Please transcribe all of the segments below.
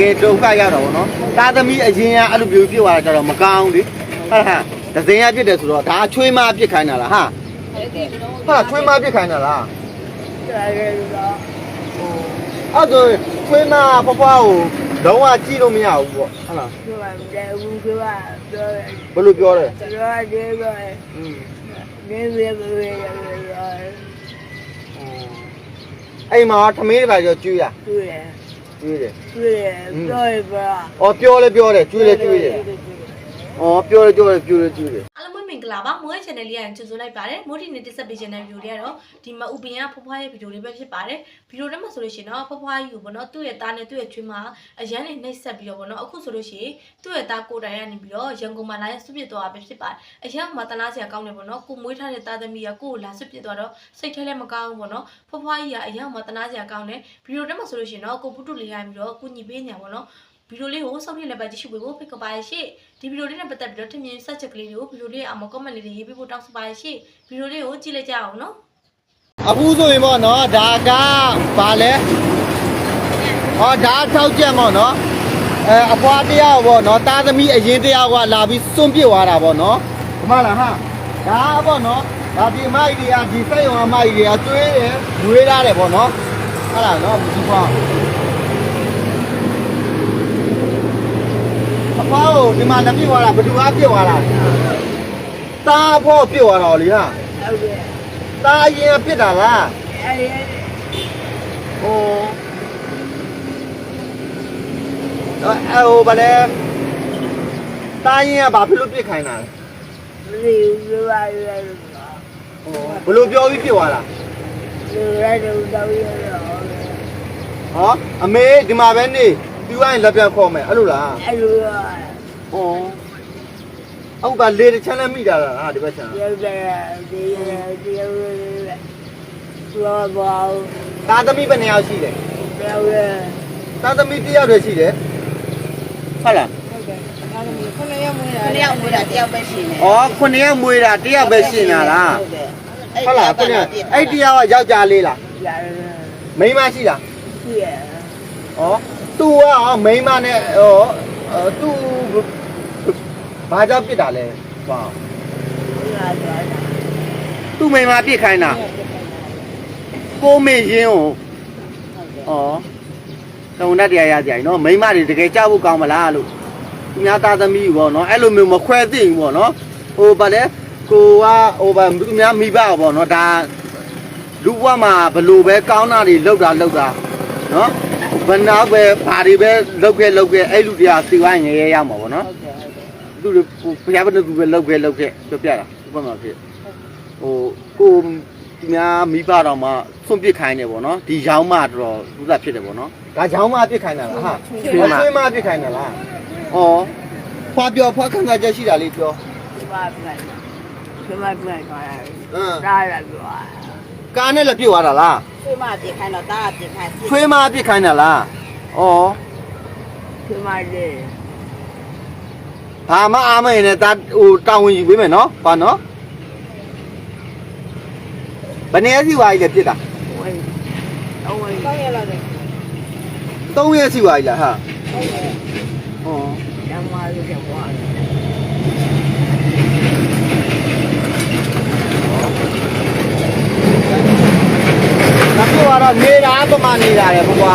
ကယ်ဒုက္ခရောက်တာပေါ့နော်သားသမီးအရင်ကအဲ့လိုမျိုးဖြစ်သွားတာကြတော့မကောင်းလေဟုတ်လားဒဇင်ရဖြစ်တယ်ဆိုတော့ဒါချွေးမပြစ်ခိုင်းတာလားဟာဟာချွေးမပြစ်ခိုင်းတာလားအဲ့ဒါချွေးမဖွားဖွားကိုလုံးဝကြည့်လို့မရဘူးပေါ့ဟုတ်လားဘယ်လိုပြောလဲอืมအိမ်မှာထမင်းတွေပါကြောကျွေးရကျွေး တယ်အော်ပြောလဲပြောတယ်ကျွေးလဲကျွေးတယ်အော်ပြောလဲပြောတယ်ကျွေးလဲကျွေးတယ်အားလုံးပဲမ င်္ဂလာပါမိုးရဲ့ channel လေးရရင်ကြိုဆိုလိုက်ပါတယ်မိုးဒီနေ့တက်ဆက်ပေးခြင်းတဲ့ video တွေကတော့ဒီမအူပင်ကဖွားဖွားရဲ့ video လေးပဲဖြစ်ပါတယ် video ထဲမှာဆိုလို့ရှိရင်တော့ဖွားဖွားကြီးကိုပေါ့နော်သူ့ရဲ့သားနဲ့သူ့ရဲ့ချွေးမအရန်နဲ့နှိပ်ဆက်ပြီးတော့ပေါ့နော်အခုဆိုလို့ရှိရင်သူ့ရဲ့သားကိုယ်တိုင်ကနေပြီးတော့ရန်ကုန်မှာလာရဆွပြစ်သွားတာပဲဖြစ်ပါတယ်အရန်မှာတနာစရာကောင်းတယ်ပေါ့နော်ကိုမွေးထားတဲ့သားသမီးကကိုကိုလာဆွပြစ်သွားတော့စိတ်ထဲလည်းမကောင်းဘူးပေါ့နော်ဖွားဖွားကြီးကအရန်မှာတနာစရာကောင်းတယ် video ထဲမှာဆိုလို့ရှိရင်တော့ကိုပုတုလေးရပြီးတော့ကိုညီပေးညာပေါ့နော် ဗီဒီယိုလေးကိုစောင့်ကြည့်လည်းပဲကြည့်ရှုပေးဖို့ဖိတ်ကပါရရှင့်ဒီဗီဒီယိုလေးနဲ့ပတ်သက်ပြီးတော့ထင်မြင်ဆက်ချက်ကလေးတွေကိုဗီဒီယိုလေးအမ comment လေးတွေရေးပေးဖို့တောင်းဆိုပါရရှင့်ဗီဒီယိုလေးကိုကြည့်လိုက်ကြအောင်နော်အခုဆိုရင်ပေါ့နော်ဒါကဘာလဲဟောဒါထောက်ချက်ပေါ့နော်အဲအဖွားတရားပေါ့နော်တာသမီအရင်တရားကလာပြီးစွန့်ပစ်သွားတာပေါ့နော်ဒီမှာလားဟာဒါပေါ့နော်ဒါဒီမိုက်တွေကဒီစိတ်ရောအမိုက်တွေကကျွေးတယ်ငွေရတယ်ပေါ့နော်ဟုတ်လားနော်ဒီကွာ အဖွားကိုဒီမှာလက်ပြစ်သွားတာဘယ်သူကပြစ်သွားတာတာအဖို့ပြစ်သွားတာလေဟာ ตาเရင်ဖြစ်တာလားဟိုအဲ့ဟိုဗလဲตาเရင်ကဘာဖြစ်လို့ပြစ်ခိုင်းတာလဲဟိုဘယ်လိုပြောပြီးပြစ်သွားတာဟောအမေဒီမှာပဲနေပြီး သူအိုင်လက်ပြန်ခေါ်မယ်အဲ့လိုလားအဲ့လိုရဟောအောက်ကလေတစ်ချမ်းလည်းမိတာလားဟာဒီဘက်ချမ်းရုပ်တယ်ဒီဒီရုပ်လောဘောတာသမီဘယ်နှစ်ယောက်ရှိလဲပြောရတာသမီတယောက်တည်းရှိတယ်ဟုတ်လားခုနှစ်ယောက်မွေးတာခုနှစ်ယောက်မွေးတာတယောက်ပဲရှိနေ။အော်ခုနှစ်ယောက်မွေးတာတယောက်ပဲရှိနေလား။ဟုတ်လားခုနှစ်အဲ့တယောက်ကယောက်ျားလေးလား။မိန်းမရှိလား။ရှိရ။ဩ သူကဟောမိန်းမနဲ့ဟောအဲသူဘာကြောင့်ပြစ်တာလဲဟောသူမိန်းမပြစ်ခိုင်းတာကိုမေရင်ကိုဩတုံတတ်တရားရကြရင်နော်မိန်းမတွေတကယ်ကြောက်ဖို့ကောင်းမလားလို့သူများသားသမီးပေါ့နော်အဲ့လိုမျိုးမခွဲသိဘူးပေါ့နော်ဟိုဗာလဲကိုကဟိုဗာသူများမိဘပေါ့နော်ဒါလူဘဝမှာဘလို့ပဲကောင်းတာတွေလောက်တာလောက်တာနော် ဘယ်နာပဲဘာတွေပဲလောက်ခဲ့လောက်ခဲ့အဲ့လူတရားစီဝိုင်းငရဲရမှာပေါ့နော်သူတို့ဘုရားဘယ်သူပဲလောက်ခဲ့လောက်ခဲ့ပြောပြတာဘယ်မှာဖြစ်ဟိုကိုဒီများမိဘတော်မှာဆွန့်ပစ်ခိုင်းတယ်ပေါ့နော်ဒီရောင်းမတော်တော်သူကဖြစ်တယ်ပေါ့နော်ဒါရောင်းမပစ်ခိုင်းတာလားဟာချွေးမချွေးမပစ်ခိုင်းတာလားဩဖွာပြောဖွာခံစားချက်ရှိတာလေးပြောအင်း ကားနဲ့လည်းပြစ်သွားတာလားဆွေးမပြခိုင်းတော့တာပြခိုင်းချွေးမပစ်ခိုင်းတာလားဩဘာမှအားမရင်လည်းဒါဟိုတောင်းဝင်ယူပေးမယ်နော်ဘာနော်ဘယ်နည်းစီဝါကြီးလဲပြစ်တာကောင်းရလာတယ်3ရက်စီဝါကြီးလားဟာဩဒါပြောရ တို့ကတော့နေတာပမာနေတာလေဘုကွာ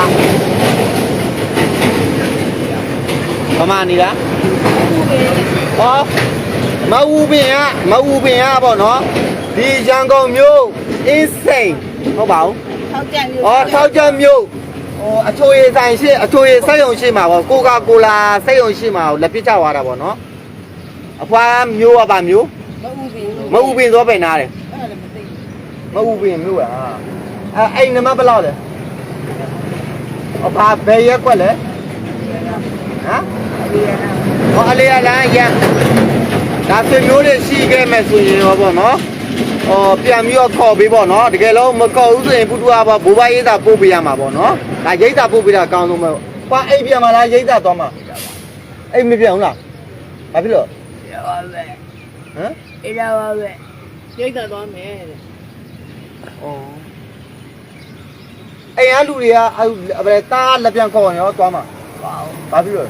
ပမာနေတာဟောမအူပင်ကမအူပင်ကပေါ့နော်ဒီရန်ကုန်မြို့အင်းစိန်ဟုတ်ပါဘူးထောက်ကြမြို့ဟောထောက်ကြမြို့ဟိုအချိုရည်ဆိုင်ရှိအချိုရည်စက်ရုံရှိမှာပေါ့ကိုကာကိုလာစက်ရုံရှိမှာကိုလက်ပစ်ချသွားတာပေါ့နော်အဖွာမျိုးပါပါမျိုးမအူပင်မအူပင်သောပင်နားတယ်မအူပင်မျိုးอ่ะ အဲအိမ်နမဘယ်လောက်လဲအဖာဘယ်ရက်ကွက်လဲဟမ်ဟောအလေးရလားရန်ဒါဆွေမျိုးတွေရှိခဲ့မယ်ဆိုရင်ရောပေါ့နော်ဟောပြန်ပြီးတော့ခေါ်ပေးပေါ့နော်တကယ်လို့မခေါ်ဘူးဆိုရင်ပုတူကပါဘိုးဘရိတ်တာပို့ပေးရမှာပေါ့နော်ဒါရိတ်တာပို့ပေးတာအကောင်းဆုံးပဲကွာအိမ်ပြန်มาလားရိတ်တာသွားမှာအိမ်မပြန်ဘူးလားဘာဖြစ်လို့ဟမ်အဲ့ဒါပါပဲရိတ်တာသွားမယ်တဲ့ဩ အိမ်ကလူတွေကအဲ့ဘယ်တားလက်ပြန်ခေါ်ရင်ရောသွားမှာပါဘူးဘာဖြစ်လို့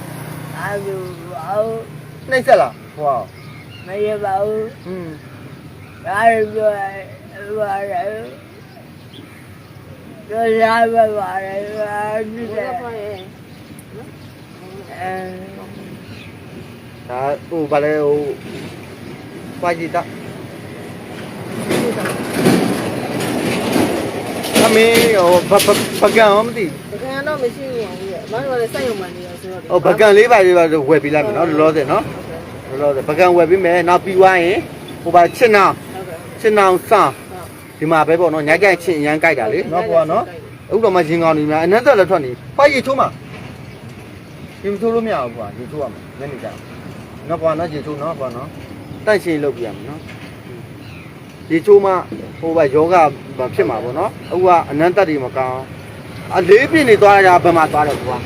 အာလူပါဘူးနှိမ့်ဆက်လားဟောမရပါဘူးอืมဒါရပြောရပါရတယ်ပြောရပါပါရတယ်ဒီကအဲဒါဟိုဘာလဲဟိုပါကြည့်တာ အမေဟိုဘဘကံမသိတကယ်တော့မရှိဘူးအောင်ကြီးမတော်လည်းစိုက်ရုံမှနေရောဆိုတော့ဟိုဘကံလေးပါလေးပါဝယ်ပေးလိုက်မယ်နော်လောလောဆယ်နော်လောလောဆယ်ဘကံဝယ်ပေးမယ်နောက်ပြီးွားရင်ဟိုပါချစ်နောင်ဟုတ်ကဲ့ချစ်နောင်စဒီမှာပဲပေါ့နော်ညကြိုက်ချင်းအရန်ကြိုက်တာလေနော်ကွာနော်အခုတော့မှရင်ကောင်းနေများအနက်တော့လည်းထွက်နေဖိုက်ရီချိုးမှာဒီမချိုးလို့မရဘူးကွာရေချိုးရမှာညနေကြနော်ကွာနော်ရေချိုးနော်ကွာနော်တိုက်ရှင်လုပ်ပြရမယ်နော် ရေချိုးမှဟိုပါယောဂဖြစ်မှာပေါ့နော်အခုကအနက်တက်တွေမကောင်းအလေးပြင်းနေသွားကြဘယ်မှာသွားတယ်ကွာ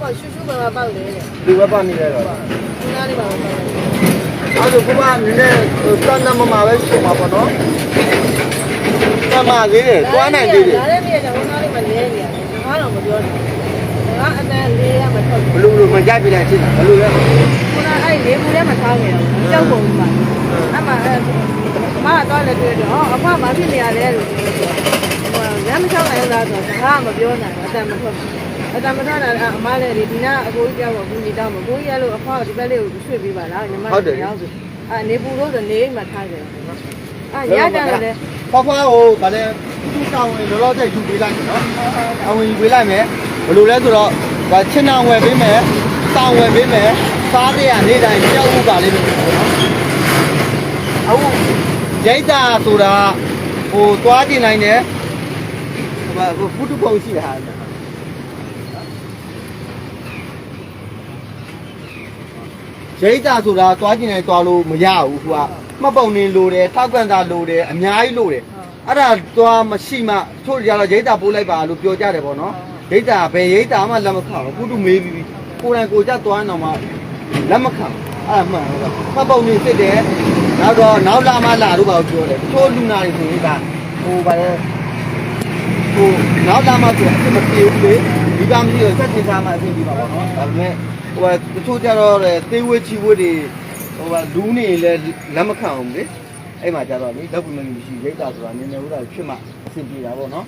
ဟောရှူရှူပါပါပေါက်လေတဲ့လူဘက်ကနေလဲတော့ဒီနားလေးပါပါပေါက်လေအဲ့ဒါကနည်းနည်းစံနမမှာပဲရှိမှာပေါ့နော်တမသေးတယ်တွားနိုင်သေးတယ်ဒါလည်းနေတော့နားလေးမှာလဲနေရတယ်ငါတော့မပြောနဲ့ငါအတန်လေးရမထွက်ဘူးဘလူလူမကြိုက်ပြလိုက်ရှိတာဘလူလဲခုနအဲ့လေးဘူးထဲမှာထားနေတော့ကြောက်ပုံမှာအမှအဲ့ မကတော့လည်းတွေ့တော့အဖမဖြစ်နေရလဲလို့ပြောတယ်ဟိုညမချောင်းနိုင်လားဆိုတော့ငါမပြောနိုင်ဘူးအတန်မထွက်ဘူးအတန်မထွက်တာအမလည်းဒီနာအကိုကြီးကြောက်တော့ဘူးဒီတောင်းမကိုကြီးရလို့အဖဒီဘက်လေးကိုရွှေ့ပေးပါလားညီမတို့ရောက်ဆိုအဲ့နေပူလို့ဆိုနေမှထားကြတယ်အဲ့ရကြတယ်လေဖွားဖွားဟိုဗာလဲသူ့တောင်းဝင်လောလောဆယ်ယူပေးလိုက်နော်အဝင်ယူပေးလိုက်မယ်ဘလူလဲဆိုတော့ဗာချင်းအောင်ဝယ်ပေးမယ်တောင်းဝယ်ပေးမယ်စားတဲ့ကနေတိုင်းကြောက်ဥပါလိမ့်မယ်ပေါ့နော်အခု ရိတ်တာဆိုတာဟိုသွားကျင်နိုင်တယ်ဟိုဗာဖုတုပုံရှိတာဟာရိတ်တာဆိုတာသွားကျင်နေသွားလို့မရဘူးကွာမှတ်ပုံနေလိုတယ်ထောက်ကန်တာလိုတယ်အများကြီးလိုတယ်အဲ့ဒါသွားမရှိမှချို့ကြတော့ရိတ်တာပို့လိုက်ပါလို့ပြောကြတယ်ပေါ့နော်ရိတ်တာဘယ်ရိတ်တာမှလက်မခံဘူးကုတုမေးပြီးပြီကိုယ်တိုင်ကိုယ်ကြသွားနေတော့မှလက်မခံအဲ့ဒါမှန်ဟုတ်တော့မှတ်ပုံနေစစ်တယ် နောက်တော့နောက်လာမှလာလို့ပါပြောတယ်ချို့လူနာတွေဆိုရင်ကဟိုဗါလဲဟိုနောက်လာမှဆိုအစ်မပြေဘူးလေဒီကမရှိတော့စက်တင်စားမှအဆင်ပြေပါပေါ့နော်ဒါပေမဲ့ဟိုတချို့ကြတော့သေးဝဲချီဝဲတွေဟိုလူနေလဲလက်မခံအောင်လေအဲ့မှာကြတော့လေလောက်ပြီးမလို့ရှိရိတ်တာဆိုတာနည်းနည်းဦးတာဖြစ်မှအဆင်ပြေတာပေါ့နော်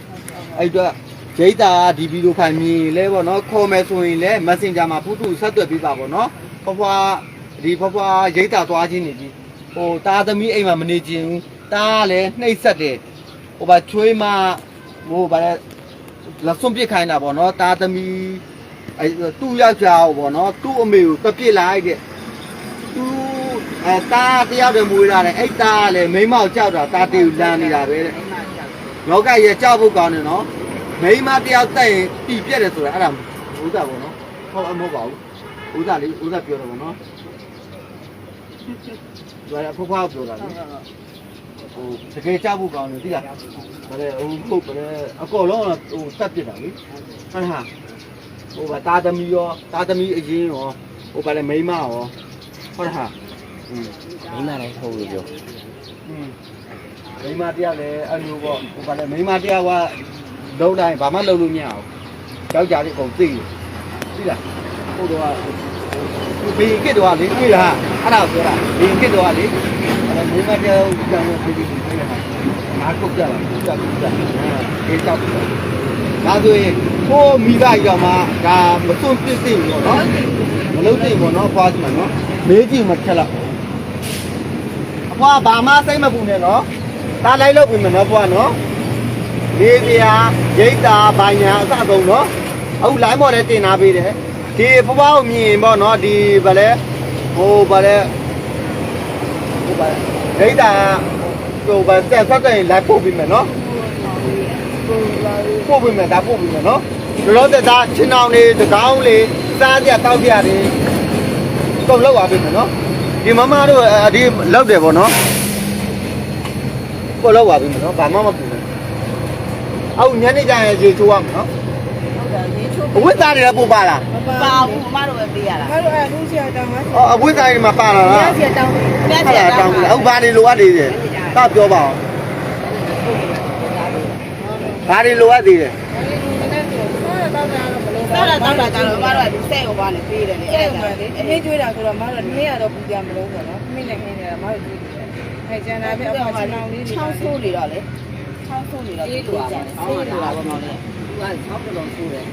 အဲ့တော့ရိတ်တာဒီဗီဒီယိုဖိုင်မြင်လဲပေါ့နော်ခေါ်မယ်ဆိုရင်လဲ Messenger မှာဖုထုဆက်သွယ်ပေးပါပေါ့နော်ဖွားဖွားဒီဖွားဖွားရိတ်တာသွားခြင်းနေပြီ ဟိုတာသမီးအိမ်မှာမနေခြင်းဘူးတာကလည်းနှိပ်ဆက်တယ်ဟိုပါချွေးမဟိုဗါလဲလက်စွန့်ပစ်ခိုင်းတာပေါ့နော်တာသမီးအဲသူ့ယောက်ျားကိုပေါ့နော်သူ့အမေကိုတပြစ်လိုက်တဲ့သူအဲတာတယောက်တည်းမွေးလာတယ်အဲ့တာကလည်းမိန်းမကိုကြောက်တာတာတေကိုလမ်းနေတာပဲတဲ့လောကရဲ့ကြောက်ဖို့ကောင်းတယ်နော်မိန်းမတယောက်တက်ရင်ပြီပြက်တယ်ဆိုတာအဲ့ဒါဥဒ္ဒါပေါ့နော်ဟုတ်အမဟုတ်ပါဘူးဥဒ္ဒါလေးဥဒ္ဒါပြောတယ်ပေါ့နော် သူကလည်းအဖွားဖွားပြောတာလေဟိုတကယ်ကြဖို့ကောင်းတယ်သိလားဒါလည်းဟိုပုတ်ပဲအကော်လုံးဟိုတက်ပြစ်တာလေဟုတ်လားဟိုဗတာသမီရောတာသမီအရင်ရောဟိုဗလည်းမိန်းမရောဟုတ်လားမိန်းမလည်းဟုတ်လို့ပြောမိန်းမတရားလည်းအဲ့လိုပေါ့ဟိုဗလည်းမိန်းမတရားကလုံးတိုင်းဘာမှလုံးလို့မရအောင်ကြောက်ကြလေးအကုန်သိသိလားဟိုတော့ ဘေးကစ်တော့လေတွေ့လားအဲ့ဒါပြောတာဘေးကစ်တော့လေအဲ့မိန်းမတယောက်ကြောင့်ပြေးပြီးတွေ့တာငါကုတ်ကြလားကုတ်ကြကုတ်ကြအေးတောက်ဒါဆိုရင်ကိုမိသားကြောင့်မှဒါမစွန့်ပြစ်သိဘူးပေါ့နော်မလုပ်သိဘူးပေါ့နော်ဖွားကြည့်မှာနော်မေးကြည့်မှထက်လောက်အဖွားဘာမှစိတ်မပူနဲ့နော်ဒါလိုက်လို့ပြင်မယ်နော်ဖွားနော်လေးပြာရိတ်တာဘာညာအစကုန်နော်အခုလိုင်းပေါ်လည်းတင်ထားပေးတယ် ဒီဖွားဖွားကိုမြင်ရင်ပေါ့နော်ဒီဗလဲဟိုဗလဲဟိုဗလဲရိတ်တာဟိုဗဆက်ဆက်တဲ့လိုက်ပို့ပြင်မယ်နော်ပို့ပြင်မယ်ဒါပို့ပြင်မယ်နော်လောလောဆယ်ဒါချင်းအောင်လေးတကောင်းလေးစားကြတောက်ကြတယ်ကုန်လောက်ပါပြင်မယ်နော်ဒီမမတို့အဒီလောက်တယ်ဗောနော်ကိုလောက်ပါပြီမနော်ဘာမှမပူဘူးအောက်ညနေကျရင်ရေချိုးရမယ်နော်ဟုတ်တယ်ဒီချိုးအဝတ်သားတွေလည်းပို့ပါလား ပါဘူးမတို့ပဲပေးရတာမတို့အဲ့ဘူးစီတောင်းမှာအော်အဝတ်သားတွေမှာပါလာလားစီတောင်းမြတ်ဟုတ်စီလားတောတောင်းင်းမှာဘူးအောက်ဘာတွေလိုအပ်သေးတယ်ကပြောပါအောင်ဘာတွေလိုအပ်သေးတယ်အဲ့ဒီနည်းနည်းဆိုတော့တော့တော့ဘယ်လိုစားတာတောက်တာကြတော့မတို့ကစဲကိုပါနေပေးတယ်လေအဲ့ဒါလေအမေကျွေးတာဆိုတော့မတို့နေ့ကတော့ပူကြမလို့ပေါ့နော်မိနဲ့ခင်းနေတာမတို့ကျွေးတယ်အဲကျန်တာပဲအမှချောင်းလေးချောင်းဆိုးနေတော့လေချောင်းဆိုးနေတော့ဒီလိုပါဆောင်းနေတာပေါ့နော်လေသူကဆောင်းပလုံးဆိုးတယ်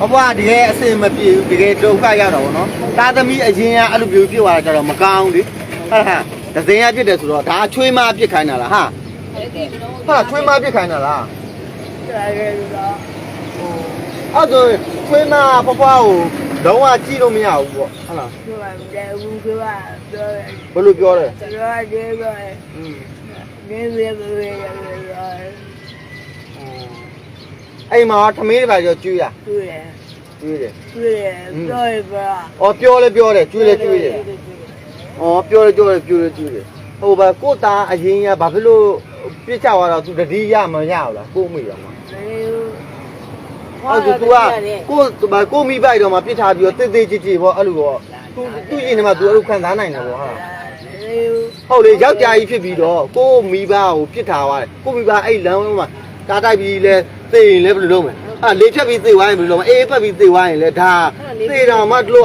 ဘဘတကယ်အစင်မပြေဘူးတကယ်ဒုက္ခရောက်တာဗောနော်သားသမီးအရင်ကအဲ့လိုမျိုးဖြစ်သွားတာကြတော့မကောင်းဘူးလေဟုတ်လားဒဇင်ရပြစ်တယ်ဆိုတော့ဒါချွေးမပြစ်ခိုင်းတာလားဟာဟာချွေးမပြစ်ခိုင်းတာလားတယ်ရဲတော့အဲ့ဒါချွေးမဘဘကိုလုံးဝကြည့်လို့မရဘူးပေါ့ဟုတ်လားပြောပါမယ်ဘူးပြောပါပြောဘယ်လိုပြောလဲပြောတယ်ပြောတယ်อืมနေနေနေရရ အိမ်မှာထမင်းတွေပါကြောကျွေးရ တွေ့တယ် ကျွေးတယ် တွေ့တယ်ပြောရပါ ။အော်ပြောလဲပြောတယ်ကျွေးလဲကျွေးတယ်။အော်ပြောလဲပြောတယ်ကျွေးလဲကျွေးတယ်။ဟိုဘာကိုသားအရင်ကဘာဖြစ်လို့ပြစ်ချသွားတော့သူတတိယမရဘူးလားကိုမိရမှာ။အဲ့ဒါ तू ကကိုဘာကိုမိပိုက်တော့မှပြစ်ထားပြီးတော့တိတ်တိတ်ကြည်ကြည်ပေါ့အဲ့လိုပေါ့။ तू သူ့ရင်ထဲမှာ तू အဲ့လိုခံစားနိုင်တယ်ပေါ့ဟာ။ဟုတ်လေယောက်ျားကြီးဖြစ်ပြီးတော့ကိုမိဘကိုပြစ်ထားသွားတယ်။ကိုမိဘအဲ့လမ်းမှာတားတိုက်ပြီးလဲ သိရင်လဲဘယ်လိုလုပ်မလဲ။အာလေဖြတ်ပြီးသိသွားရင်ဘယ်လိုလုပ်မလဲ။အေးပတ်ပြီးသိသွားရင်လဲဒါသိတော့မှတို့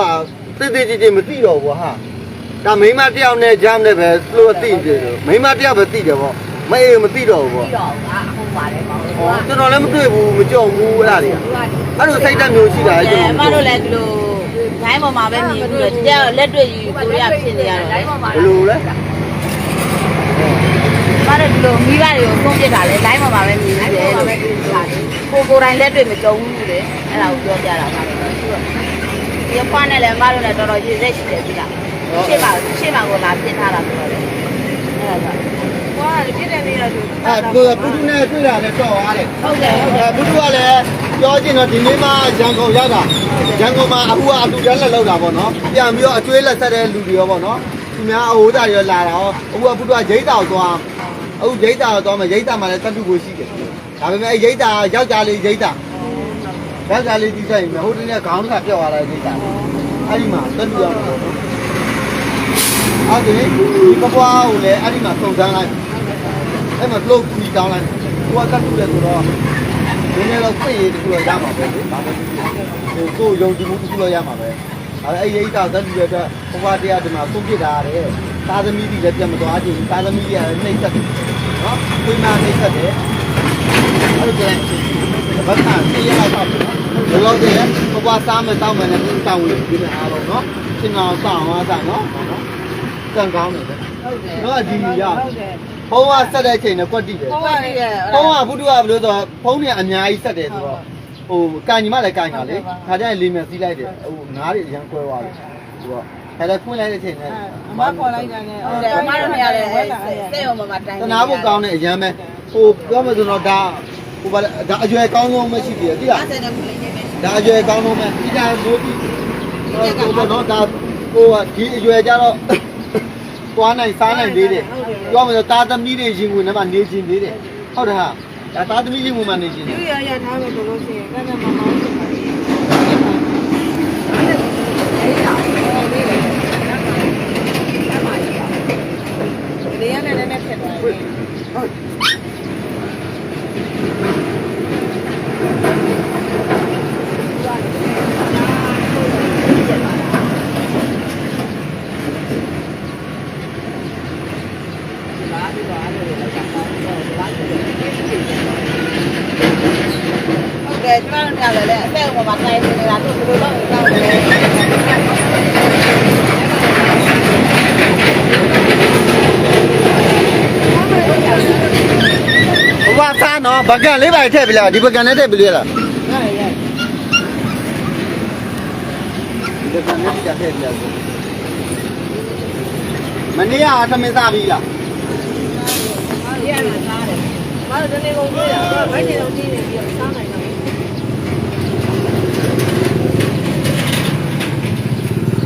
ကတိတ်တိတ်ကြည်ကြည်မသိတော့ဘူးဟာ။ဒါမိန်းမတယောက်နဲ့ဂျမ်းနဲ့ပဲသူ့အသိတယ်လို့မိန်းမတယောက်ပဲသိတယ်ပေါ့မအေးမသိတော့ဘူးပေါ့ပြီးတော့ကအခုပါတယ်ပေါ့ဟောကျွန်တော်လည်းမတွေ့ဘူးမကြောက်ဘူးအဲ့ဒါတွေကအဲ့လိုစိတ်ဓာတ်မျိုးရှိတာလေကျွန်အမတော်တို့လည်းဒီလိုဘိုင်းပေါ်မှာပဲမြင်ပြီးတော့ကြက်လက်တွေ့ယူကိုရဖြစ်နေရတယ်လေဘယ်လိုလဲ မတို့ဒီလိုမိဘတွေကိုဆုံးပြတာလေလိုင်းပေါ်မှာပဲမြင်နေတယ်လို့ကိုကိုယ်တိုင်လက်တွေ့မကြုံဘူးလေအဲ့ဒါကိုပြောပြတာပါဒီဖွားနဲ့လည်းမတို့လည်းတော်တော်ရည်စက်ရှိတယ်ပြီလားရှေ့မှာရှေ့မှာကိုလာပြစ်ထားတာဆိုတော့လေအဲ့ဒါကြောင့်ကွာပြည့်တဲ့နေရဆိုအဲ့ကိုပုထုနဲ့တွေ့တာလည်းတော့သွားတယ်ဟုတ်တယ်ဟုတ်တယ်အဲပုထုကလည်းပြောချင်တော့ဒီနေ့မှရန်ကုန်ရောက်တာရန်ကုန်မှာအခုကအတူတန်းလက်လောက်တာပေါ့နော်ပြန်ပြီးတော့အကျွေးလက်ဆက်တဲ့လူတွေရောပေါ့နော် သူများအဟိုးတာတွေလာတာရောအခုကပုထုကရိတ်တာကိုသွားအခုရိတ်တာကိုသွားမယ်ရိတ်တာမှာလည်းတတ်တူကိုရှိတယ်ဒါပေမဲ့ရိတ်တာယောက်ျားလေးရိတ်တာဓာတ်ကလေးကြီးဆိုင်ဟိုတနေ့ခေါင်းကပြောက်သွားတဲ့ကိစ္စအဲ့ဒီမှာတက်ပြီးတော့အဲ့ဒီဘဘွားကိုလည်းအဲ့ဒီမှာစုံစမ်းလိုက်အဲ့မှာလှုပ်ပြီးတောင်းလိုက်ကိုကတက်တူတယ်ဆိုတော့ဒီနေ့တော့စိတ်ရည်တူတော့ရမှာပဲလေဘာမှမဖြစ်ဘူးကိုယုံကြည်မှုတူတော့ရမှာပဲ အဲ့အဲ့ရိတ်တာတက်တူတဲ့အတွက်ဘဘွားတရားဒီမှာသုံးပြတာတဲ့သာသမီတွေလည်းပြတ်မသွားချင်သာသမီတွေကလည်းနှိမ့်သက်တယ်နော်ကိုင်းမနှိမ့်သက်တယ်အဲ့ဒါကြည့်ဘာသာသိရအောင်ပါဘယ်လိုလဲဘဘစားမယ်တောင်းမယ်နဲ့တောင်းလို့ဒီနေ့အားလုံးနော်စင်အောင်တောင်းသွားတာနော်နော်ကံကောင်းတယ် ဟုတ်တယ် နော်ဒီရ ဟုတ်တယ် ဖုံးကဆက်တဲ့ချိန်နဲ့ကွက်တိတယ် ဟုတ်ပါတယ် ဖုံးကဘုဒ္ဓကဘယ်လိုဆိုဖုံးเนี่ยအများကြီးဆက်တယ်ဆိုတော့ ဟိုကန်ညီမလည်းကန်တာလေခါကျရင်လေးမြန်စီးလိုက်တယ်ဟိုငားတွေအရန်ကွဲသွားတယ်ဆိုတော့ဒါလည်းခွင့်လိုက်တဲ့ချိန်နဲ့အမခေါ်လိုက်တာနဲ့ဟုတ်တယ်အမတို့လည်းရတယ်စဲအောင်မှာတိုင်တနာဖို့ကောင်းတဲ့အရန်ပဲဟိုပြောမယ်ဆိုတော့ဒါဟိုဘာလဲဒါအရွယ်ကောင်းဆုံးမရှိသေးတယ်တိလား50နဲ့ခုလေးနေမယ်ဒါအရွယ်ကောင်းဆုံးပဲဒီတိုင်းမိုးပြီးဟိုတော့တော့ဒါဟိုဒီအရွယ်ကြတော့သွားနိုင်စားနိုင်သေးတယ်ပြောမယ်ဆိုသားသမီးတွေရင်ဝင်ထဲမှာနေချင်းသေးတယ်ဟုတ်တယ်ဟာ ဒါသားသမီးရင်ဝင်မှာနေချင်းတယ်သူရရထားလို့ဆိုလို့ရှိရင်ကဲကဲမမောင်းဖြစ်ပါလေလေရနဲ့လည်းဖြစ်သွားတယ်ဟုတ် တယ်ကျမတို့ကလည်းအစဲအောင်မှာတိုင်နေတာတို့ဘယ်လိုလုပ်လဲဘဝစားနော်ဘကန်လေးပါထည့်ပြလိုက်ဒီဘကန်နဲ့ထည့်ပြလိုက်လား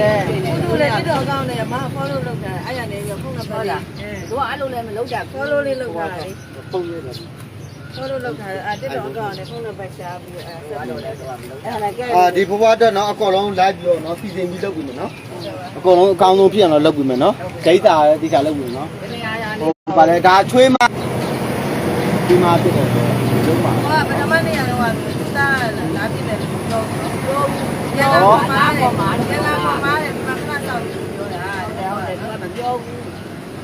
တယ်သူလည်းတိတော့အကောင်းနဲ့မ follow လုပ်တာအဲ့ရနေပြီးဖုန်းနံပါတ်လေးသူကအဲ့လိုလည်းမလုပ်ကြဘူး follow လေးလုပ်တာလေ ပုံရတယ် follow လုပ်တာအဲ့တိတော့အကောင်းနဲ့ဖုန်းနံပါတ်ရှာပြီးအဲ့ဆက်လို့လည်းအဲ့ဒါကဲအာဒီဘဘအတွက်နော်အကောလုံးလိုက်ပြီးတော့နော်စီစဉ်ပြီးလုပ်ပြီမယ်နော်အကောလုံးအကောင်းဆုံးဖြစ်အောင်လုပ်ပြီမယ်နော်ဒိတ်တာတိကျလုပ်ပြီနော်ဘယ်နေရာရာဟိုဗာလေဒါချွေးမဒီမှာဖြစ်တယ်လုံးပါဟောပထမနေ့ကတော့သူသားလာပြည့်တယ်ပြောပြော ရလာပေါ်မှာပေါ်မှာရလာပေါ်မှာတယ်ဒီမှာကတော့ပြောတာဟုတ်တယ်သူကမပြောဘူး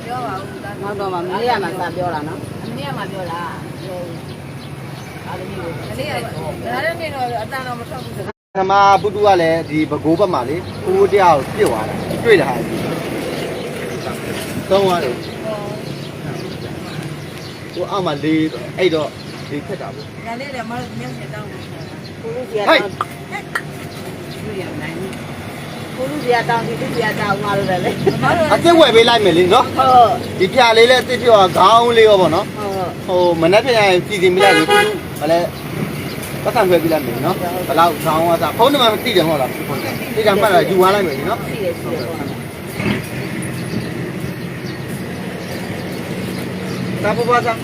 ပြောပါဦးသားနောက်တော့မှမလေးရမှာစပြောတာနော်အမေကမှပြောတာအားလုံးကိုကလေးကဒါလည်းနေတော့အတန်တော့မထွက်ဘူးဓမ္မပုတုကလည်းဒီဘကိုးဘက်မှာလေကိုးတရားကိုပြစ်သွားတာတွေ့တာဟာသုံးသွားတယ်ကိုအောက်မှာလေးအဲ့တော့လေးခက်တာပေါ့ဒါလေးလည်းမလို့မျက်စိတောင်းလို့ကိုလူကြီး တောင်းလူရနိုင်ကိုလူကြီးတောင်းဒီလူကြီးတောင်းมาလို့လေအစ်စ်ဝယ်ပေးလိုက်မယ်လေနော်ဟုတ်ဒီပြလေးလည်းအစ်စ်ပြောခေါင်းလေးရောပေါ့နော်ဟုတ်ဟိုမနေ့ပြန်ရင်ပြည်စီမိလိုက်လေသူကလည်းပတ်စံခွဲပြလိုက်မယ်နော်ဘယ်လောက်ခေါင်းဝါစားဖုန်းနံပါတ်မသိတယ်ဟုတ်လားသိတယ်မှတ်လာယူသွားလိုက်မယ်နော်ရှိတယ်ရှိတယ်ဒါပပစားတန်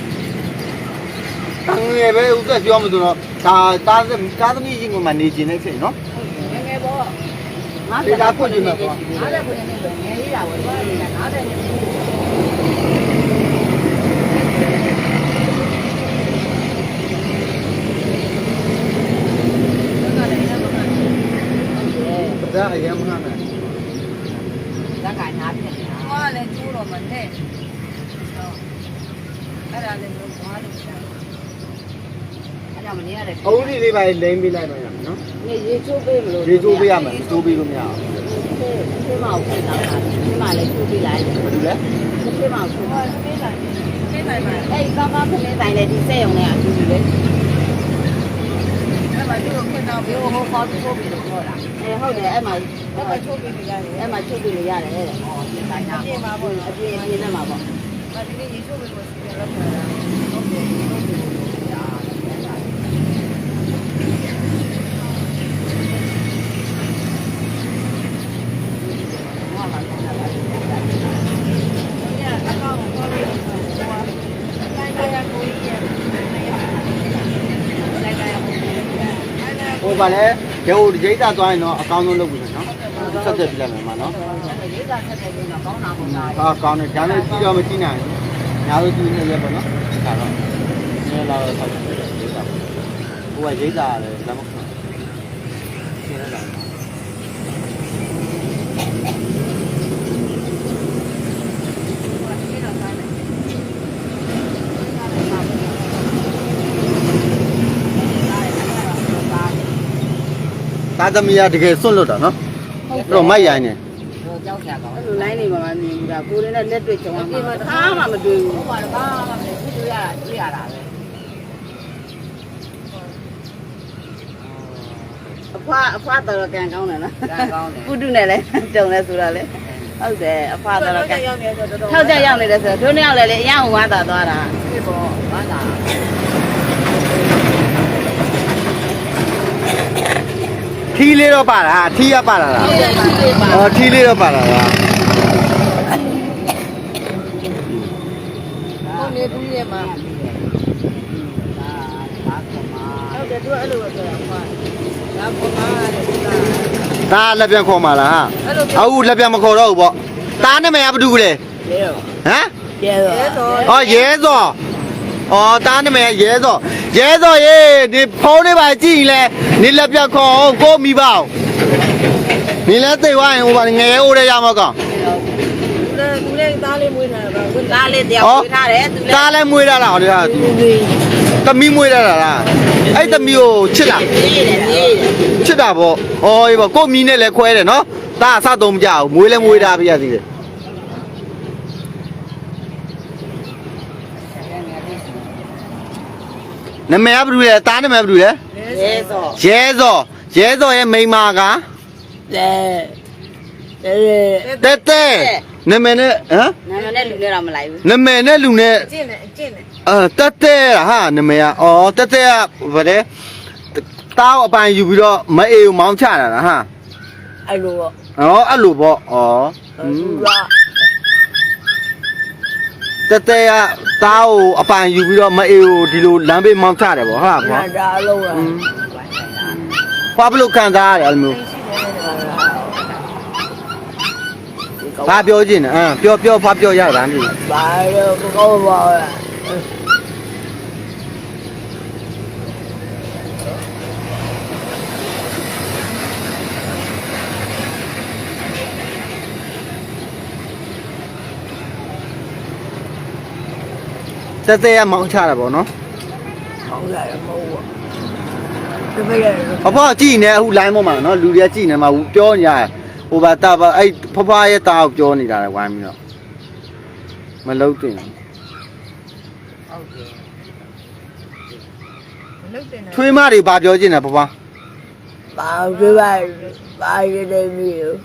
ငယ်ပဲဥစ္စာပြောမှဆိုတော့ဒါတားတားသမီးချင်းကမှနေခြင်းနဲ့ဖြစ်နော် 50ဒါခွင့်နေမှာကွာ50ခွင့်နေလို့ငယ်ရတာပေါ့50နေဒါအရင်မှန်းတယ်။ဒါကနားပြန်။ဟောလေကျိုးတော့မနဲ့။ဟော။အဲ့ဒါလည်းဘာလို့ရှာ။အဲ့ဒါမနေရတယ်။အုံးလေးလေးပါလိမ့်ပြီးလိုက်ပါရ။ နော်နေရေချိုးပေးမလို့ရေချိုးပေးရမယ်ချိုးပေးလို့မရအောင်ဒီမှာကိုပြန်လာတာဒီမှာလည်းချိုးပေးလိုက်ဘာလို့လဲဒီမှာချိုးဟောပေးလိုက်ပေးလိုက်ပါအဲ့ကောင်းကောင်းခင်းတိုင်းလည်းဒီစက်ရုံနဲ့အတူတူလေအဲ့မှာကျိုးခွင့်တော့ဒီပြီးဟိုဟောချိုးပေးလို့ခေါ်တာအဲဟုတ်တယ်အဲ့မှာအဲ့မှာချိုးပေးရတယ်အဲ့မှာချိုးပေးလို့ရတယ်တဲ့ဟောဒီတိုင်းတာပေါ့အပြင်းအပြင်းနဲ့မှာပေါ့။ဒါဒီနေ့ရေချိုးပေးလို့စီရလောက်တာ။ဟုတ်ကဲ့ဟောမှာတော့တာပါ ။ညအကောင့်ကိုခေါ်လို့ဟိုတိုင်းတိုင်းကိုကြီးရဲ့တိုင်းတိုင်းကိုကြီးရဲ့ ဟိုဗာလဲဒေဟိုဒိတ်တာသွားရင်တော့အကောင်းဆုံးလုပ်ပြီနော်ဆက်သက်ပြလိုက်မယ်မနော်ရေးတာဆက်တယ်ပြီးတော့ကောင်းတာပေါ့လားဟာကောင်းတယ်ဒါနဲ့ကြည့်တော့မကြည့်နိုင်ဘူးညာလို့ကြည့်နေရပါတော့ဒါတော့နည်းလာတော့ဆောက်တယ်ဒိတ်တာဟိုကဒိတ်တာလည်းလက်မခံရှင်းရတာ သားသမီးကတကယ်စွန့်လွတ်တာနော်အဲ့တော့မိုက်ရိုင်းနေကြောက်ကြကောင်းအဲ့လို line တွေမှာမမြင်ဘူးဒါကိုယ်နဲ့လက်တွေ့ကြုံမှာအားမှမတွေ့ဘူးဟုတ်ပါတော့ဘာမှမတွေ့ဘူးတွေ့ရတာတွေ့ရတာပဲအဖွားအဖွားတော်ကံကောင်းတယ်နော်ကံကောင်းတယ်ကုတုနဲ့လည်းကြုံလဲဆိုတော့လေဟုတ်တယ်အဖွားတော်ကံရောက်နေတော့တော်တော်ထောက်ကြရောက်နေတယ်ဆိုတော့တို့နှစ်ယောက်လည်းလေအရန်ဝါသာသွားတာဖြစ်ပေါ်ဝါသာ ထီးလေးတော့ပါလားထီးရပါလားလားဟုတ်တယ်ရှိသေးပါအော်ထီးလေးတော့ပါလားလားဟုတ်နေဘူးရဲ့မှာဒါကမှဟုတ်တယ်သူအဲ့လိုပဲဆိုတာဟောဒါပေါ်မှာတဲ့သူကဒါလက်ပြန်ခေါ်มาလားဟာအဲ့လိုအခုလက်ပြန်မခေါ်တော့ဘူးပေါ့သားနာမည်ကဘာတူလဲလေတော့ဟမ်ကျဲတော့ဲတော့အော်ရဲစော အော်သားနာမည်ကရဲစောရဲစောရေဒီဖုန်းလေးပါကြည့်ရင်လဲနေလက်ပြန်ခေါ်အောင်ကိုမိပါအောင်နေလဲသိသွားရင်ဟိုပါငယ်အိုးရဲရမှာကောင်သူလည်းသူလည်းသားလေးမွေးထားတာပဲသားလေးတယောက်ဝေးထားတယ်သူလည်းသားလည်းမွေးရတာဟောလေဟာသမီးမွေးရတာလားအဲ့သမီးကိုချစ်လားပြေးတယ်ပြေးတယ်ချစ်တာပေါ့။အော်အေးပေါ့ကို့မီနဲ့လည်းခွဲတယ်နော်။ဒါအစသုံးမကြဘူး။မွေးလည်းမွေးတာပြရသေးတယ်။ နမည်ကဘယ်လိုလဲ။တားနမည်ဘယ်လိုလဲရဲစော။ရဲစော။ရဲစောရဲ့မိန်းမကလေလေတဲတဲနမည်နဲ့ဟမ်နာမည်နဲ့လူနဲ့တော့မလိုက်ဘူးနမည်နဲ့လူနဲ့အကျင့်နဲ့အကျင့်နဲ့အာတဲတဲဟာနမည်ကအော်တဲတဲကဘာလဲတားကိုအပိုင်ယူပြီးတော့မအေကိုမောင်းချတာလားဟာအဲ့လိုဩအဲ့လိုပေါ့ဩသူက တတဲကတားကိုအပိုင်ယူပြီးတော့မအေးကိုဒီလိုလမ်းဘေးမောင်းချတယ်ပေါ့ဟုတ်လားညာကွာတာလုံးကဖွာဘလို့ခံစားရတယ်အဲ့လိုမျိုးဘာပြောချင်လဲအမ်ပြောပြောဖွာပြောရတာမသိဘူးဘာလို့ကောင်းပါ လဲတတဲကမောင်းချတာပေါ့နော်ကောင်းတယ်မဟုတ်ဘူးတပည့်ရတယ်အဖေကြည့်နေအခု line ပေါ်မှာနော်လူတွေကကြည့်နေမှာပြောနေရတယ်ဟိုဘာတာပါအဲ့ဖဖရဲ့တာကိုပြောနေတာလေဝိုင်းပြီးတော့မလုံးတင်ဘူးလုတ်တယ်ချွေးမတွေဘာပြောချင်လဲဖဖဘာပြပါဘာရတဲ့မျိုး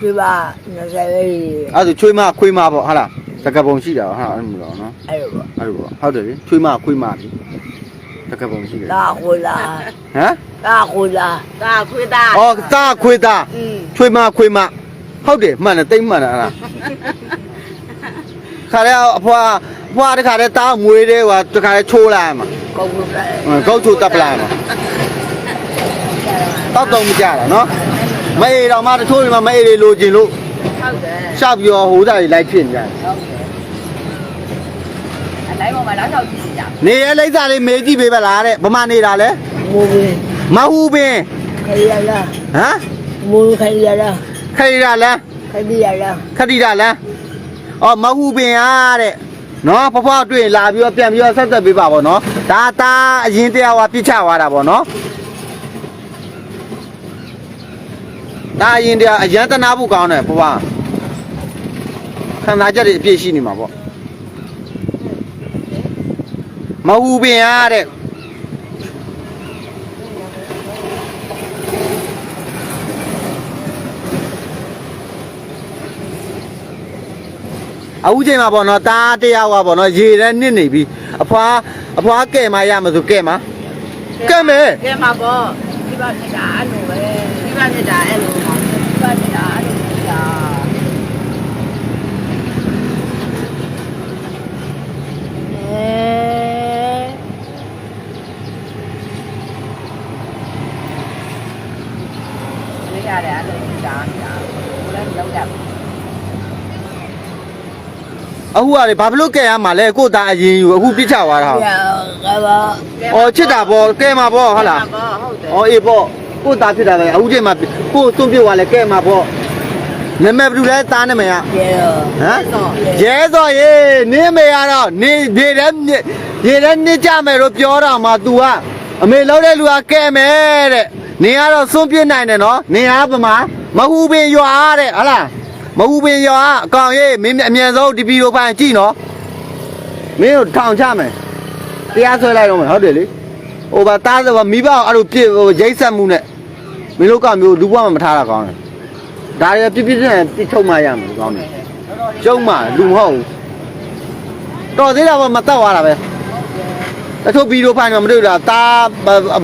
ပြပါငါကလေးအဲ့ဒါဆိုချွေးမခွေးမပေါ့ဟုတ်လား တကပုံရှိတာဟာအဲ့လိုတော့နော်အဲ့လိုအဲ့လိုပေါ့ဟုတ်တယ်လေချွေးမခွေးမလေတကပုံရှိတယ်လာခိုးလာဟမ်လာခိုးလာဒါခွေးသားအော်တာခွေးတာอืมချွေးမခွေးမဟုတ်တယ်မှန်တယ်တိတ်မှန်တယ်အဲ့ဒါခါရအဖွာအဖွာတခါတည်းတားမွေးတယ်ဟိုတခါတည်းချိုးလိုက်မှာကောင်းလို့လည်းကောက်ချိုးတပ်ပလိုက်မှာတောက်တော့မကြတာနော်မအေးတော့မှတချို့တွေမှမအေးလေလိုချင်လို့ဟုတ်တယ်ရှောက်ပြီးတော့ဟိုးသားတွေလိုက်ဖြစ်နေကြတယ် ဟုတ်တယ်အတိုင်းပေါ် မှာလောက်တော့ကြည့်ကြနေရလိမ့်စာလေးမေးကြည့်ပေးပါလားတဲ့ဗမာနေတာလဲမူဘင်းမဟုတ်ပင်ခရီးလာဟမ်မူခရီးလာခိရလန်းခရီးလာခတိရလန်းအော်မဟုတ်ပင်အားတဲ့နော်ဖဖတွေ့ရင်လာပြီးတော့ပြန်ပြီးတော့ဆက်သက်ပေးပါဗောနော်ဒါတာအရင်တရားကပြစ်ချသွားတာဗောနော်ဒါအရင်တရားအရန်တနာဖို့ကောင်းတယ်ဖဖခံစားချက်တွေအပြည့်ရှိနေမှာဗော မဟုတ်ပင်အားတဲ့အခုချိန်မှာဗောနော်တာတရားကဗောနော်ရေထဲနစ်နေပြီအဖွာအဖွာကဲ့မရမဆိုကဲ့မကဲ့မယ်ကဲမှာပေါ့ဒီပါနေတာအဲ့လိုပဲဒီပါနေတာအဲ့လိုပါဒီပါနေတာအဲ့လိုနေတာ အဲ နေရတယ်အဲ့လိုနေတာနေတာဘယ်လိုလုပ်ရ အခုကလေဘာဖြစ်လို့ကဲ့ရမှာလဲကို့သားအရင်ယူအခုပြစ်ချသွားတာရဟုတ်ကဘာအော်ချစ်တာဗောကဲ့မှာဗောဟုတ်လားပေါ့ဟုတ်တယ်အော်အေးဗောကို့သားဖြစ်တာပဲအခုချိန်မှာကို့သွန့်ပြစ်သွားလဲကဲ့မှာဗောနာမည်ဘယ်သူလဲသားနာမည်ကရေရောဟမ်ရဲစော်ရေနင်းမေရတော့နေနေတယ်ရေတယ်နစ်ကြမယ်လို့ပြောတော့မှ तू ကအမေလောက်တဲ့လူကကဲမယ်တဲ့နေရတော့စွန့်ပြစ်နိုင်တယ်နော်နေရပမာမဟူပင်ရွာတဲ့ဟလား မဟူပင်ရွာအကောင်ရေးမင်းအမြန်ဆုံးဒီဗီဒီယိုဖိုင်ကြည့်နော်မင်းတို့ထောင်ချမယ်တရားဆွဲလိုက်တော့မယ်ဟုတ်တယ်လေဟိုဘာတားဆိုမိဘအဲ့လိုပြစ်ဟိုရိတ်ဆက်မှုနဲ့မင်းတို့ကမျိုးလူဘွားမမထားတာကောင်းတယ်ဒါရပြစ်ပြစ်နဲ့ပြစ်ထုတ်မှရမယ်ကောင်းတယ်ကျုံမှလူမဟုတ်ဘူးတော်သေးတာပေါ့မတတ်သွားတာပဲတချို့ဗီဒီယိုဖိုင်တော့မတွေ့ဘူးလားတာ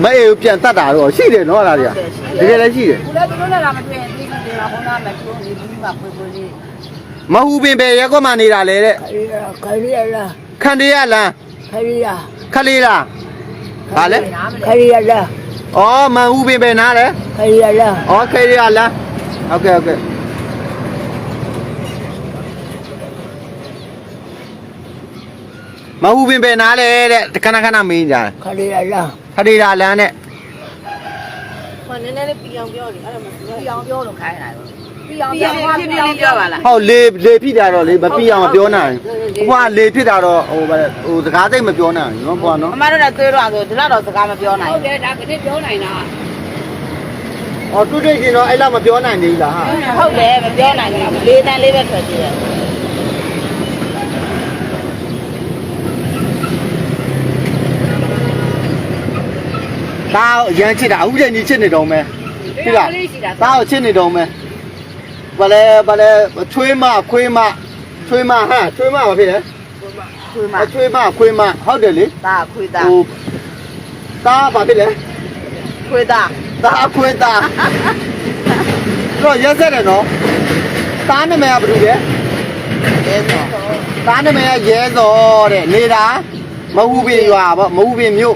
မအေးဘူးပြန်တတ်တာတော့ရှိတယ်နော်အဲ့ဒါတွေကတကယ်လည်းရှိတယ်ဘယ်လိုလုပ်လာမတွေ့ရင်ဒီဒီလာခေါင်းသားမပြောဘူးဒီ မှာပွေပွေလေးမဟုတ်ပင်ပဲရက်ကွက်မှနေတာလေတဲ့ခရီးလာခရီးလာခန်တရလန်းခရီးလာခလေးလားဟာလဲခရီးလာဩမန်ဦးပင်ပဲနားလဲခရီးလာဩခေရလန်းဟုတ်ကဲ့ဟုတ်ကဲ့မဟုတ်ပင်ပဲနားလေတဲ့ခဏခဏမင်းကြတယ်ခရီးလာခလေးလာလန်းနဲ့ဟိုနည်းနည်းလေးပြအောင်ပြောတယ်အဲ့ဒါမှမဟုတ်ပြအောင်ပြောလို့ခိုင်းတာတော့ ပြအောင်ပြောပြပြပြောပါလားဟုတ်လေလေဖြစ်တာတော့လေမပြီးအောင်မပြောနိုင်ဘူးဘွာလေဖြစ်တာတော့ဟိုဗါဟိုစကားသိမ့်မပြောနိုင်ဘူးနော်ဘွာနော်အမတို့လည်းသွေးတော့ဆိုဒီလောက်တော့စကားမပြောနိုင်ဟုတ်တယ်ဒါကတိပြောနိုင်တာဟောတူတိတ်ရှင်တော့အဲ့လောက်မပြောနိုင်သေးဘူးလားဟာဘူးဟုတ်တယ်မပြောနိုင်ဘူးလေးတန်းလေးပဲထွက်သေးတယ်ဒါအရန်ချစ်တာအခုချိန်ကြီးချစ်နေတော့မယ်ပြီလားလေးရှိတာဒါကိုချစ်နေတော့မယ် ဘာလဲဘာလဲချွေးမခွေးမချွေးမဟာချွေးမဘာဖြစ်လဲခွေးမအချွေးမခွေးမဟုတ်တယ်လေသားခွေးသားဟိုသားဘာဖြစ်လဲခွေးသားသားခွေးသားတော့ရက်ဆက်တယ်နော်သားနာမည်ကဘာလို့လဲရဲဆိုသားနာမည်ကရဲစောတဲ့နေတာမဟုတ်ပင်ရွာပေါ့မဟုတ်ပင်မြို့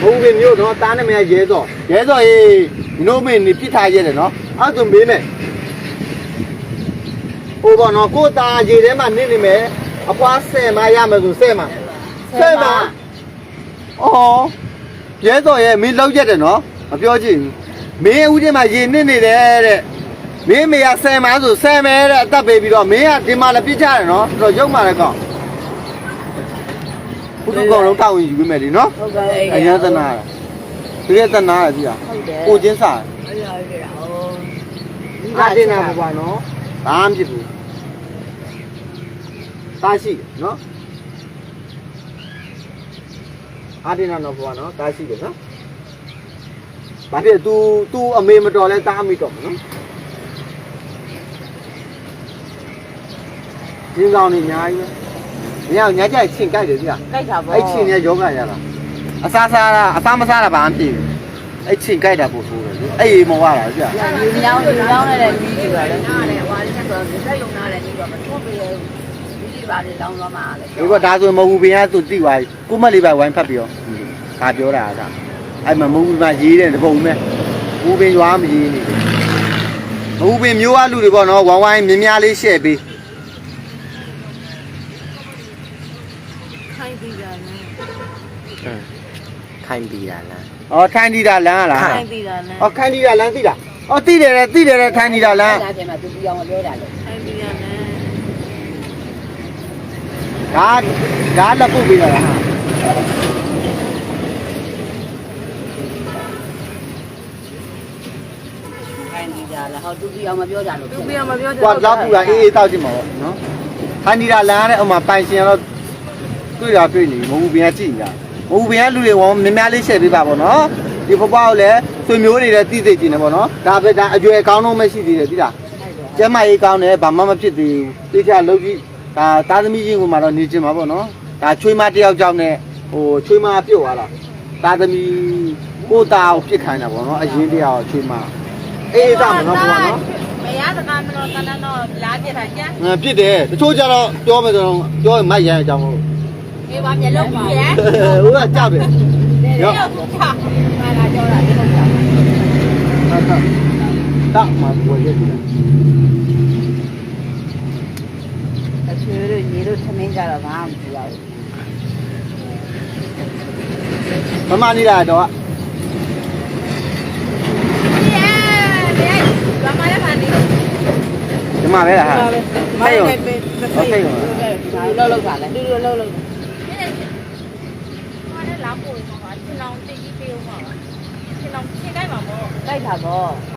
မဟုတ်ပင်မြို့တော့သားနာမည်ကရဲစောရဲစောရေးဒီလိုမင်းနေပြစ်ထားရတယ်နော်အဲ့ဒါမေးမယ် ဟိုဘောနော်ကိုသားရေထဲမှာနစ်နေမယ်အဖွားဆယ်မရမယ်ဆိုဆယ်မဆယ်မအော်ရဲစောရဲ့မင်းလောက်ရက်တယ်နော်မပြောချင်ဘူးမင်းဦးထဲမှာရေနစ်နေတယ်တဲ့မင်းမေကဆယ်မန်းဆိုဆယ်မဲတဲ့အသက်ပေးပြီးတော့မင်းကဒီမှာလည်းပြစ်ကြတယ်နော်တော်တော်ရုပ်မာလည်းကောင်းဘုသူကောင်လုံးတောက်ရင်ယူပေးမယ်ဒီနော်ဟုတ်ကဲ့အရင်သနာတာတကယ်သနာရပြီလားဟုတ်တယ်ကိုချင်းစားအဲ့လိုကြတာဟောအားတင်တာပေါ့နော်ဘာမှဖြစ်ဘူး တားရှိတယ်နော်အားတင်တာတော့ပေါ့နော်တားရှိတယ်နော်ဘာဖြစ် तू तू အမေမတော်လဲတားမိတော့မနော်ရင်းကောင်းနေအများကြီးပဲညောင်ညကြိုက်ချင်းကြိုက်တယ်ဗျာကြိုက်တာပေါ့အဲ့ချင်းနဲ့ယောဂရတာအစားစားတာအစားမစားတာဘာမှမဖြစ်ဘူးအဲ့ချင်းကြိုက်တာပို့ဆိုးတယ်လေအဲ့ရေမောရတာဗျာဒီမြောင်းဒီမြောင်းနဲ့လည်းကြီးကြည့်ပါလေနားလည်းဟွာလေးဆိုတော့တက်ယုံနားလည်းကြီးတော့မထုတ်ပြရဲ့ကြီးကြည့် ပါလေလောင်းသွားမှာလေဒီကဒါဆိုမဟုတ်ဘူးဘင်းကသူတိသွားပြီကိုမလေးပဲဝိုင်းဖတ်ပြီးတော့ဒါပြောတာကအဲ့မှာမဟုတ်ဘူးမှရေးတယ်တပုံမဲ့ဘူးပင်ရွာမရေးနေမဟုတ်ပင်မျိုးအလူတွေပေါ့နော်ဝိုင်းဝိုင်းမြင်းများလေးရှဲ့ပေးခိုင်းပြီးတာနဲ့ခိုင်းပြီးတာလားဩထိုင်းတီတာလမ်းလားခိုင်းပြီးတာနဲ့ဩခိုင်းတီတာလမ်းသိလားဩသိတယ်လေသိတယ်လေထိုင်းတီတာလမ်းအဲ့ဒါကျမှသူပြောင်းပြောတာလေ ခိုင်းပြီးတာနဲ့ ဒါဒါလက်ပုတ်ပေးတာလားဟာခိုင်းပြီးကြလားဟောသူပြောင်းမပြောကြလို့သူပြမပြောချင်ကွာလောက်ပူတာအေးအေးတောက်ကြည့်မှာပေါ့နော်ထိုင်းတီတာလမ်းနဲ့ဥမာပိုင်ရှင်ကတော့တွေ့တာတွေ့နေမဟုတ်ဘူးဘင်းကကြည့်နေတာမဟုတ်ဘူးဘင်းကလူတွေဝမြင်းများလေးရှဲ့ပေးပါပေါ့နော်ဒီဖဖောက်လည်းဆွေမျိုးတွေလည်းသိသိကျင်နေပေါ့နော်ဒါပဲဒါအကျွဲကောင်းတော့မရှိသေးတယ်သိလားကျမကြီးကောင်းတယ်ဘာမှမဖြစ်သေးဘူးတိကျလုပ်ကြည့် ဒါသားသမီးချင်းကမှတော့နေချင်မှာပေါ့နော်ဒါချွေးမတယောက်ကြောင့်နဲ့ဟိုချွေးမပြုတ်သွားတာသားသမီးကိုသားကိုပြစ်ခိုင်းတာပေါ့နော်အရင်တည်းကချွေးမအေးသားမနော်ပေါ့နော်မရစကားမလို့တန်းတော့လာပြတာကြာငါပြစ်တယ်တချို့ကျတော့ပြောမယ်ဆိုတော့ပြောရင်မိုက်ရန်အကြောင်းလို့ဒီမှာမျက်လုံးပြရဲဟိုကကြောက်တယ်ရောရောက်သူချမာလာကြောတာဒီလိုကြာတောက်မှာဝယ်ရတယ် အချွေတို့ညီတို့သမ င်းကြတော့ဘာမှမပြောဘူးမမနေတာတော့ဘာမှလည်းမနေဒီမှာပဲလားဟာမိုင်းနဲ့ပဲဟုတ်ကဲ့ပါဘူးလောက်လောက်ပါလေတူတူလောက်လောက်ဟောလည်းလာပို့မှာပါချင်းအောင်တိတ်ကြီးပေးဦးမှာပါချင်းအောင်ချင်းတိုင်းမှာပေါ့လိုက်တာပေါ့